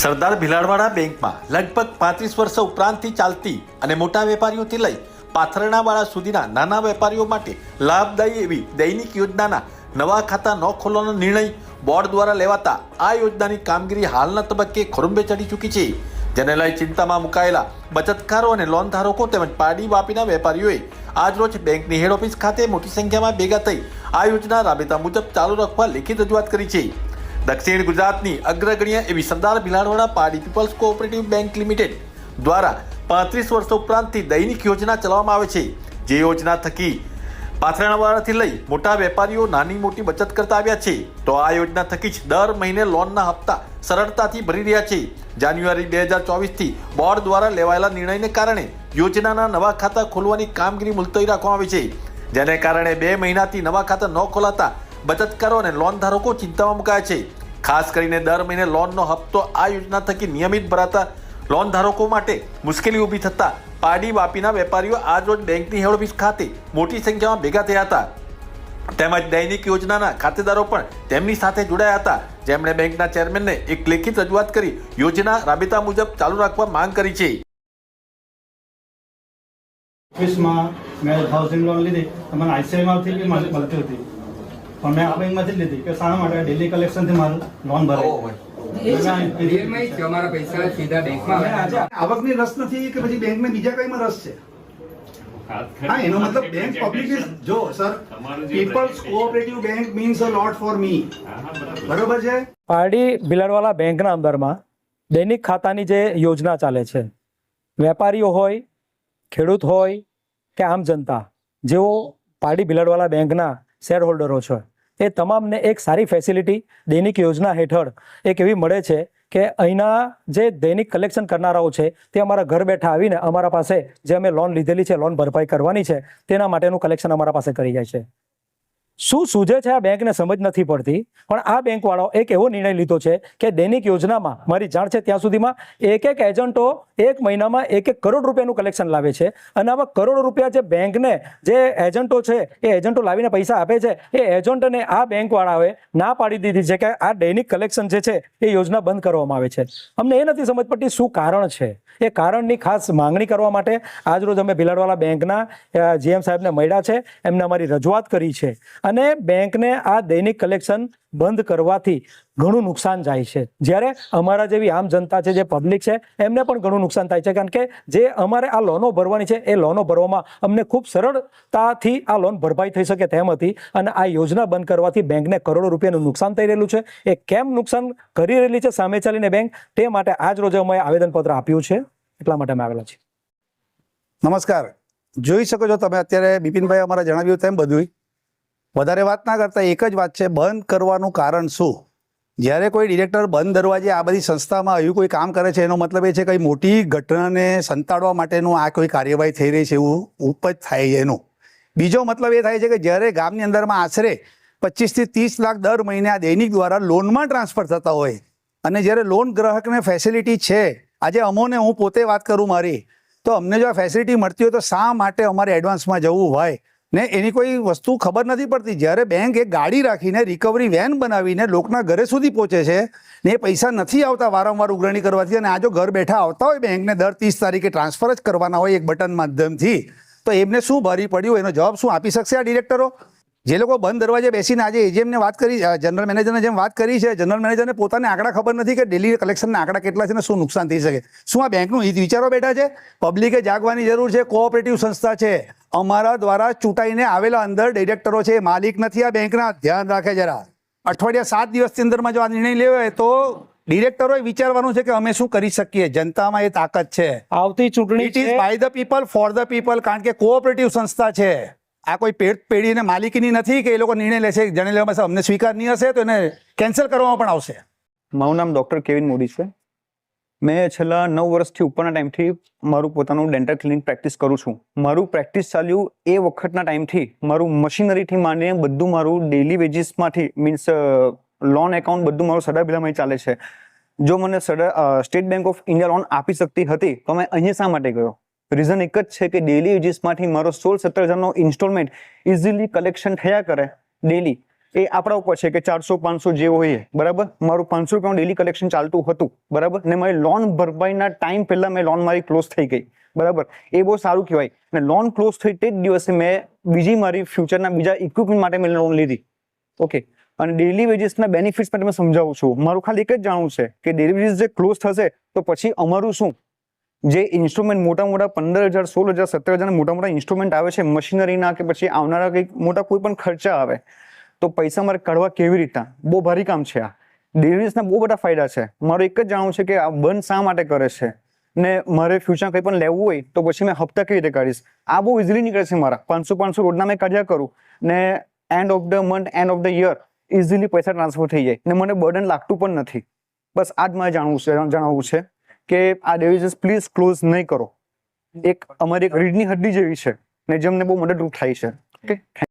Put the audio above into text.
સરદાર ભીલાડવાડા બેંકમાં લગભગ પાંત્રીસ વર્ષ ઉપરાંતથી ચાલતી અને મોટા વેપારીઓથી લઈ પાથરણાવાળા સુધીના નાના વેપારીઓ માટે લાભદાયી એવી દૈનિક યોજનાના નવા ખાતા ન ખોલવાનો નિર્ણય બોર્ડ દ્વારા લેવાતા આ યોજનાની કામગીરી હાલના તબક્કે ખોરંબે ચડી ચૂકી છે. જેને લઈ ચિંતામાં મુકાયેલા બચતકારો અને લોન ધારકો તેમજ પાડી વાપીના વેપારીઓએ આજરોજ બેંકની હેડ ઓફિસ ખાતે મોટી સંખ્યામાં ભેગા થઈ આ યોજના રાબેતા મુજબ ચાલુ રાખવા લેખિત રજૂઆત કરી છે. દક્ષિણ ગુજરાતની અગ્રગણ્ય એવી સરદાર ભીલાડવાડા પાડી પીપલ્સ કોઓપરેટિવ બેંક લિમિટેડ દ્વારા પાંત્રીસ વર્ષ ઉપરાંતથી દૈનિક યોજના ચલાવવામાં આવે છે. જે યોજના થકી પાથરણાવાળાથી લઈ મોટા વેપારીઓ નાની મોટી બચત કરતા આવ્યા છે. તો આ યોજના થકી જ દર મહિને લોનના હપ્તા સરળતાથી ભરી રહ્યા છે. જાન્યુઆરી બે હજાર ચોવીસથી બોર્ડ દ્વારા લેવાયેલા નિર્ણયને કારણે યોજનાના નવા ખાતા ખોલવાની કામગીરી મુલતવી રાખવામાં આવી છે. જેને કારણે બે મહિનાથી નવા ખાતા ન ખોલાતા બચતકારો અને લોન ધારકો ચિંતામાં મુકાયા છે. ખાસ કરીને દર મહિને લોનનો હપ્તો આ યોજના થકી નિયમિત ભરાતા લોન ધારકો માટે મુશ્કેલી ઊભી થતા પાડી વાપીના વેપારીઓ આજરોજ બેંકની હેડ ખાતે મોટી સંખ્યામાં ભેગા થયા હતા. તેમજ દૈનિક યોજનાના ખાતેદારો પણ તેમની સાથે જોડાયા હતા. જેમણે બેંકના ચેરમેનને એક લેખિત રજૂઆત કરી યોજના રાબેતા મુજબ ચાલુ રાખવા માંગ કરી છે. ઓફિસમાં મેં હાઉસિંગ લોન લીધી. મને આઈસીઆઈમાંથી બી મળતી હતી પણ મેં આ બેંકમાંથી જ લીધી કે શાના માટે ડેલી કલેક્શનથી મારું લોન ભરાય. અમારા પૈસા સીધા બેંકમાં આવકની રસ નથી કે પછી બેંકમાં બીજા કઈમાં રસ છે? હા એનો મતલબ બેંક પબ્લિક ઇઝ જો sir peoples cooperative bank means a lot for me બરોબર છે? પારડી બિલાડવાલા બેંકના અંદરમાં દૈનિક ખાતાની જે યોજના ચાલે છે વેપારીઓ હોય ખેડૂત હોય કે આમ જનતા જેઓ પારડી બિલાડવાલા બેંકના શેર હોલ્ડરો છે. એ તમામને એક સારી ફેસિલિટી દૈનિક યોજના હેઠળ એક એવી મળે છે કે અહીંના જે દૈનિક કલેક્શન કરનારાઓ છે, તે અમારા ઘર બેઠા આવીને અમારા પાસે જે અમે લોન લીધેલી છે લોન ભરપાઈ કરવાની છે, તેના માટેનું કલેક્શન અમારા પાસે કરી જાય છે. શું સૂજે છે આ બેંકને સમજ નથી પડતી, પણ આ બેંક વાળો એક એવો નિર્ણય લીધો છે કે દૈનિક યોજનામાં મારી જાણ છે ત્યાં સુધીમાં એક એક એજન્ટો એક મહિનામાં એક એક કરોડ રૂપિયાનું કલેક્શન લાવે છે. અને આવા કરોડ રૂપિયા જે બેંકને જે એજન્ટો છે, એ એજન્ટો લાવીને પૈસા આપે છે, એ એજન્ટને આ બેંકવાળાઓએ ના પાડી દીધી છે કે આ દૈનિક કલેક્શન જે છે, એ યોજના બંધ કરવામાં આવે છે. અમને એ નથી સમજ પડતી શું કારણ છે? એ કારણની ખાસ માંગણી કરવા માટે આજરોજ અમે ભીલાડવાલા બેંકના જીએમ સાહેબને મળ્યા છે. એમને અમારી રજૂઆત કરી છે. અને બેંકને આ દૈનિક કલેક્શન બંધ કરવાથી ઘણું નુકસાન જાય છે. જ્યારે અમારા જેવી આમ જનતા છે, જે પબ્લિક છે, એમને પણ ઘણું નુકસાન થાય છે. કારણ કે જે અમારે આ લોનો ભરવાની છે, એ લોનો ભરવામાં અમને ખૂબ સરળતાથી આ લોન ભરપાઈ થઈ શકે તેમ હતી અને આ યોજના બંધ કરવાથી બેંકને કરોડો રૂપિયાનું નુકસાન થઈ રહેલું છે. એ કેમ નુકસાન કરી રહેલી છે સામે ચાલીને બેંક? તે માટે આજ રોજે અમે આવેદનપત્ર આપ્યું છે. એટલા માટે અમે આવેલા છીએ. નમસ્કાર. જોઈ શકો છો તમે અત્યારે બિપિનભાઈ અમારા જણાવ્યું તેમ બધું વધારે વાત ના કરતા એક જ વાત છે, બંધ કરવાનું કારણ શું? જ્યારે કોઈ ડિરેક્ટર બંધ દરવાજે આ બધી સંસ્થામાં આવ્યું, કોઈ કામ કરે છે, એનો મતલબ એ છે કંઈ મોટી ઘટનાને સંતાડવા માટેનું આ કોઈ કાર્યવાહી થઈ રહી છે એવું ઉપજ થાય છે એનું. બીજો મતલબ એ થાય છે કે જ્યારે ગામની અંદરમાં આશરે પચીસથી ત્રીસ લાખ દર મહિને આ દૈનિક દ્વારા લોનમાં ટ્રાન્સફર થતા હોય, અને જ્યારે લોન ગ્રાહકને ફેસિલિટી છે, આજે અમોને હું પોતે વાત કરું મારી, તો અમને જો આ ફેસિલિટી મળતી હોય તો શા માટે અમારે એડવાન્સમાં જવું હોય? ને એની કોઈ વસ્તુ ખબર નથી પડતી. જ્યારે બેંક એક ગાડી રાખીને રિકવરી વેન બનાવીને લોકના ઘરે સુધી પહોંચે છે ને એ પૈસા નથી આવતા વારંવાર ઉઘરણી કરવાથી અને આ જો ઘર બેઠા આવતા હોય બેંકને દર ત્રીસ તારીખે ટ્રાન્સફર જ કરવાના હોય એક બટન માધ્યમથી, તો એમને શું ભરી પડ્યું? એનો જવાબ શું આપી શકશે આ ડિરેક્ટરો? જે લોકો બંધ દરવાજે બેસીને આજે એજીએમને વાત કરી જનરલ મેનેજરને જેમ વાત કરી છે જનરલ મેનેજરને પોતાને આંકડા ખબર નથી કે ડેલી કલેક્શનના આંકડા કેટલા છે ને શું નુકસાન થઈ શકે. શું આ બેંકનું હિત વિચારો બેઠા છે? પબ્લિકે જાગવાની જરૂર છે કોઓપરેટિવ સંસ્થા છે. અમારા દ્વારા ચૂંટાઈને આવેલા અંદર ડિરેક્ટરો છે માલિક નથી આ બેંકના ધ્યાન રાખે જરા. અઠવાડિયા સાત દિવસની અંદરમાં જો આ નિર્ણય લેવાય તો ડિરેક્ટરોએ વિચારવાનું છે કે અમે શું કરી શકીએ? જનતામાં એ તાકાત છે. આવતી ચૂંટણી it is by the people for the people કારણ કે કોઓપરેટિવ સંસ્થા છે. આ કોઈ પેડ પેઢીને માલિકીની નથી કે એ લોકો નિર્ણય લેશે. જણે લેવામાં અમને સ્વીકાર નહીં હશે તો એને કેન્સલ કરવામાં પણ આવશે. મારું નામ ડૉક્ટર કેવિન મોદી છે. મેં છેલ્લા નવ વર્ષથી ઉપરના ટાઈમથી મારું પોતાનું ડેન્ટલ ક્લિનિક પ્રેક્ટિસ કરું છું. મારું પ્રેક્ટિસ ચાલ્યું એ વખતના ટાઈમથી મારું મશીનરીથી માંડીને બધું મારું ડેલી વેજીસમાંથી મીન્સ લોન એકાઉન્ટ બધું મારું સડા બિલામાં ચાલે છે. જો મને સડા state bank of India loan આપી શકતી હતી, તો મેં અહીંયા શા માટે ગયો? રીઝન એક જ છે કે ડેલી વેજીસમાંથી મારો સોળ સત્તર હજારનો ઇન્સ્ટોલમેન્ટ ઇઝીલી કલેક્શન થયા કરે ડેલી એ આપણા ઉપર છે કે ચારસો પાંચસો જે હોય બરાબર? મારું પાંચસો રૂપિયાનું ડેલી કલેક્શન ચાલતું હતું. બરાબર? ને મારી લોન ભરપાઈના ટાઈમ પહેલા મેં લોન મારી ક્લોઝ થઈ ગઈ. બરાબર? એ બહુ સારું કહેવાય. અને લોન ક્લોઝ થઈ તે જ દિવસે મેં બીજી મારી ફ્યુચરના બીજા ઇક્વિપમેન્ટ માટે મેં લોન લીધી. ઓકે અને ડેલી વેજીસના બેનિફિટ્સ માટે મેં સમજાવું છું. મારું ખાલી એક જ જાણવું છે કે ડેલી વેજીસ જે ક્લોઝ થશે, તો પછી અમારું શું? જે ઇન્સ્ટ્રુમેન્ટ મોટા મોટા પંદર હજાર, સોળ હજાર, સત્તર હજાર મોટા મોટા ઇન્સ્ટ્રુમેન્ટ આવે છે મશીનરીના કે પછી આવનારા કંઈક મોટા કોઈ પણ ખર્ચા આવે તો પૈસા મારે કાઢવા કેવી રીતના? બહુ ભારી કામ છે આ. ડેલીવેરીસના બહુ બધા ફાયદા છે. મારું એક જ જાણવું છે કે આ બંધ શા માટે કરે છે? ને મારે ફ્યુચરમાં કંઈ પણ લેવું હોય તો પછી મેં હપ્તા કેવી રીતે કાઢીશ? આ બહુ ઇઝીલી નીકળે છે મારા. પાંચસો પાંચસો રોડના મેં કાઢ્યા કરું. ને end of the month end of the year easily પૈસા ટ્રાન્સફર થઈ જાય. ને મને બર્ડન લાગતું પણ નથી. બસ આ જ મારે જાણવું છે જણાવવું છે કે આ ડેવિઝન્સ પ્લીઝ ક્લોઝ નહીં કરો. એક અમારી એક રીડની હડ્ડી જેવી છે ને જેમને બહુ મદદરૂપ થાય છે. ઓકે